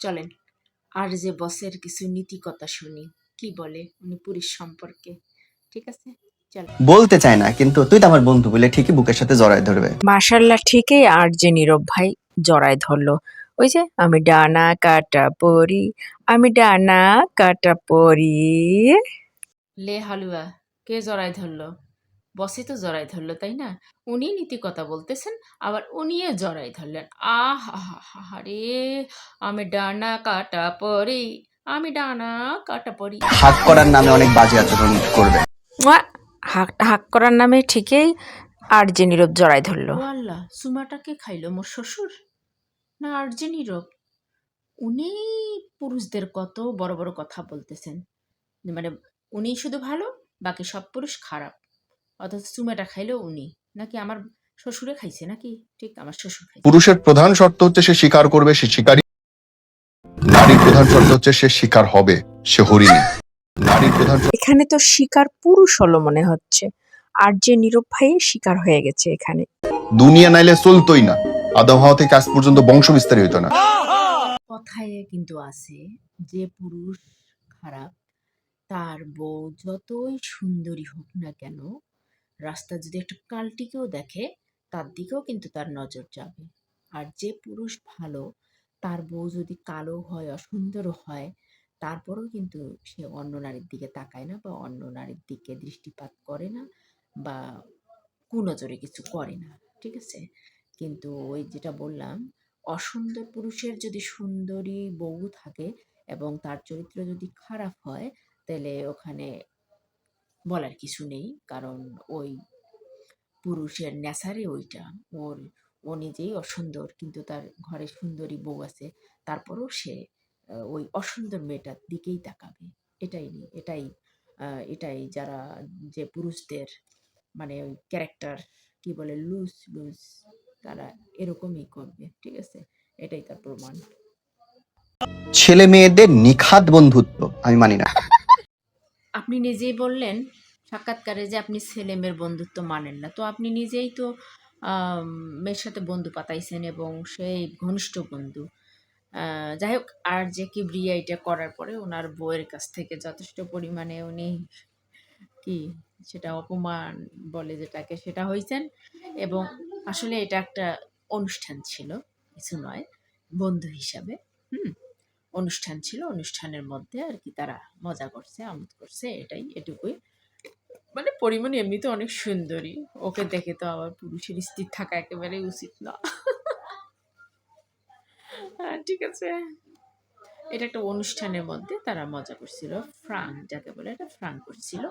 চলেন আর যে বসের কিছু নীতিকথা শুনি কি বলে উনি পুরুষ সম্পর্কে ঠিক আছে? বলতে চায় না কিন্তু তুই তো আমার বন্ধু বলে ঠিকই বুকের সাথে জড়ায় ধরবে। মার্শাল্লাহ ঠিকই আর যে নীরব ভাই জড়ায় ধরলো। ওই যে আমি ডানা কাটা পরি আমি ডানা কাটা পরি। লে হালুয়া কে জড়ায় ধরলো? বসে তো জড়াই ধরলো তাই না? উনি নীতিকথা বলতেছেন আবার উনিও জড়াই ধরলেন। আহ রে আমি ডানা কাটা পরি আমি ডানা কাটা পরি। হাত করার নামে অনেক বাজে আচরণ করবে! হাক হাক করার নামে ঠিকই আর যে নীরব জড়ায় ধরলো আল্লাহ সুমাটাকে খাইলো মোর শ্বশুর? না আর যে নীরব উনি পুরুষদের কত বড় বড় কথা বলতেছেন। মানে উনি শুধু ভালো বাকি সব পুরুষ খারাপ। অথচ চুমাটা খাইলো উনি। নাকি আমার শ্বশুরে খাইছে নাকি? ঠিক আমার শ্বশুর খাইছে। পুরুষের প্রধান শর্ত হচ্ছে সে স্বীকার করবে সে শিকারী। নারীর প্রধান শর্ত হচ্ছে সে শিকার হবে সে হরিণী। নারীর প্রধান এখানে তো শিকার পুরুষ হলো মনে হচ্ছে। আর যে নীরব ভাই শিকার হয়ে গেছে এখানে। দুনিয়া নাইলে চলতোই না। আদম হাওয়া থেকে আজ পর্যন্ত বংশ বিস্তারই হইতো না। কথায় কিন্তু আছে যে পুরুষ খারাপ তার বউ যতই সুন্দরী হোক না কেন রাস্তা যদি একটা কালটিকেও দেখে, তার দিকেও কিন্তু তার নজর যাবে। আর যে পুরুষ ভালো, তার বউ যদি কালো হয় অসুন্দরও হয়, তারপরেও কিন্তু সে অন্য নারীর দিকে তাকায় না বা অন্য নারীর দিকে দৃষ্টিপাত করে না বা কুনজরে কিছু করে না, ঠিক আছে? কিন্তু ওই যেটা বললাম, অসুন্দর পুরুষের যদি সুন্দরী বউ থাকে এবং তার চরিত্র যদি খারাপ হয়, তাহলে ওখানে বলার কিছু নেই। কারণ ওই পুরুষের নেশারে ওইটা। ওর ও নিজেই অসুন্দর কিন্তু তার ঘরে সুন্দরী বউ আছে। তারপরেও সে ওই অসুন্দর মেয়েটার দিকেই তাকাবে। এটাই এটাই এটাই যারা যে পুরুষদের মানে ওই ক্যারেক্টার কি বলে লুজ লুজ তারা এরকমই করবে ঠিক আছে? এটাই তার প্রমাণ। ছেলে মেয়েদের নিখাত বন্ধুত্ব আমি মানি না। আপনি নিজেই বললেন সাক্ষাৎকারে যে আপনি ছেলে মেয়ের বন্ধুত্ব মানেন না। তো আপনি নিজেই তো মেয়ের সাথে বন্ধু পাতাইছেন এবং সেই ঘনিষ্ঠ বন্ধু। যাই হোক, আর যে কি ব্রিয়া এটা করার পরে ওনার বউয়ের কাছ থেকে যথেষ্ট পরিমাণে উনি কি সেটা অপমান বলে যেটাকে সেটা হয়েছেন এবং আসলে এটা একটা অনুষ্ঠান ছিল, কিছু নয়, বন্ধু হিসাবে, হুম? অনুষ্ঠান ছিল, অনুষ্ঠানের মধ্যে আর কি তারা মজা করছে, আমোদ করছে, এটাই, এটুকুই। মানে পরিমণি এমনিতে অনেক সুন্দরী। ওকে দেখে তো আবার পুরুষের স্থির থাকা একেবারেই উচিত না। হ্যাঁ, ঠিক আছে। এটা একটা অনুষ্ঠানের মধ্যে তারা মজা করছিল। ফ্রাং যাকে বলে এটা ফ্রাং করছিল।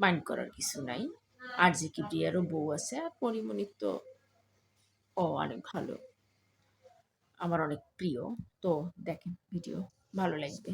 মাইন্ড করার কিছু নাই। আর যে কি বিয়ারও বউ আছে আর পরিমণির তো ও অনেক ভালো। আমার অনেক প্রিয়। তো দেখেন ভিডিও ভালো লাগবে।